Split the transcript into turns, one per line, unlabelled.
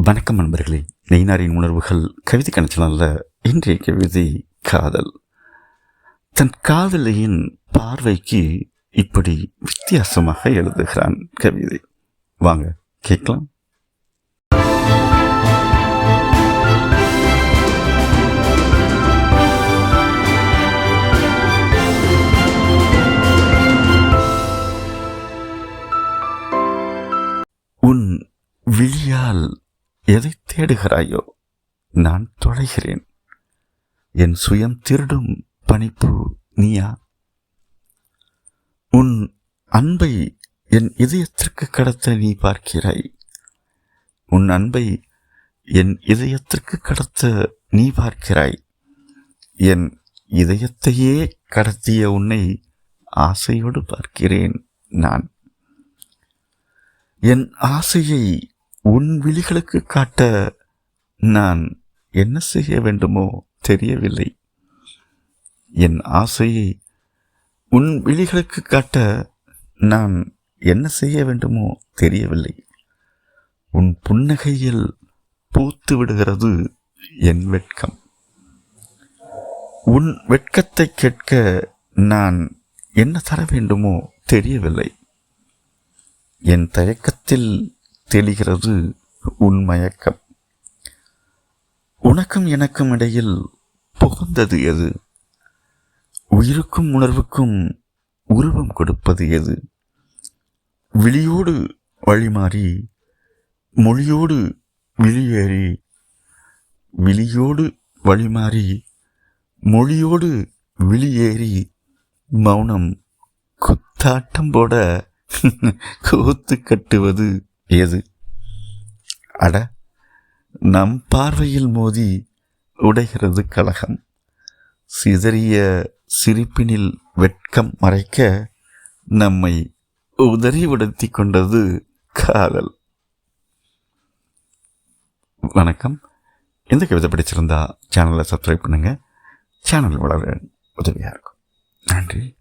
வணக்கம் நண்பர்களே. நெய்னாரின் உணர்வுகள் கவிதை கணச்சலல்ல இன்றைய கவிதை காதல். தன் காதலியின் பார்வைக்கு இப்படி வித்தியாசமாக எழுதுகிறான் கவிதை. வாங்க கேட்கலாம். உன் விழியால் எதை தேடுகிறாயோ நான் தொலைகிறேன். என் சுயம் திருடும் பணிப்பு நீயா? உன் அன்பை என் இதயத்திற்கு கடத்த நீ பார்க்கிறாய். உன் அன்பை என் இதயத்திற்கு கடத்த நீ பார்க்கிறாய். என் இதயத்தையே கடத்திய உன்னை ஆசையோடு பார்க்கிறேன் நான். என் ஆசையை உன் விழிகளுக்கு காட்ட நான் என்ன செய்ய வேண்டுமோ தெரியவில்லை. என் ஆசையை உன் விழிகளுக்கு காட்ட நான் என்ன செய்ய வேண்டுமோ தெரியவில்லை. உன் புன்னகையில் பூத்து விடுகிறது என் வெட்கம். உன் வெட்கத்தை கேட்க நான் என்ன தர வேண்டுமோ தெரியவில்லை. என் தயக்கத்தில் தெளிகிறது உன் மயக்கம். உனக்கும் எனக்கும் இடையில் புகுந்தது எது? உயிருக்கும் உணர்வுக்கும் உருவம் கொடுப்பது எது? விழியோடு வழிமாறி மொழியோடு விழியேறி விழியோடு வழிமாறி மொழியோடு விழியேறி மௌனம் குத்தாட்டம் போட கோத்து கட்டுவது எது அட நம் பார்வையில் மோதி உடைகிறது கலகம். சிதறிய சிரிப்பினில் வெட்கம் மறைக்க நம்மை உதறிவிடுத்தி கொண்டது காதல். வணக்கம். இந்த கவிதை பிடிச்சிருந்தா சேனலை சப்ஸ்கிரைப் பண்ணுங்கள் சேனல் வளர உதவியாக இருக்கும். நன்றி.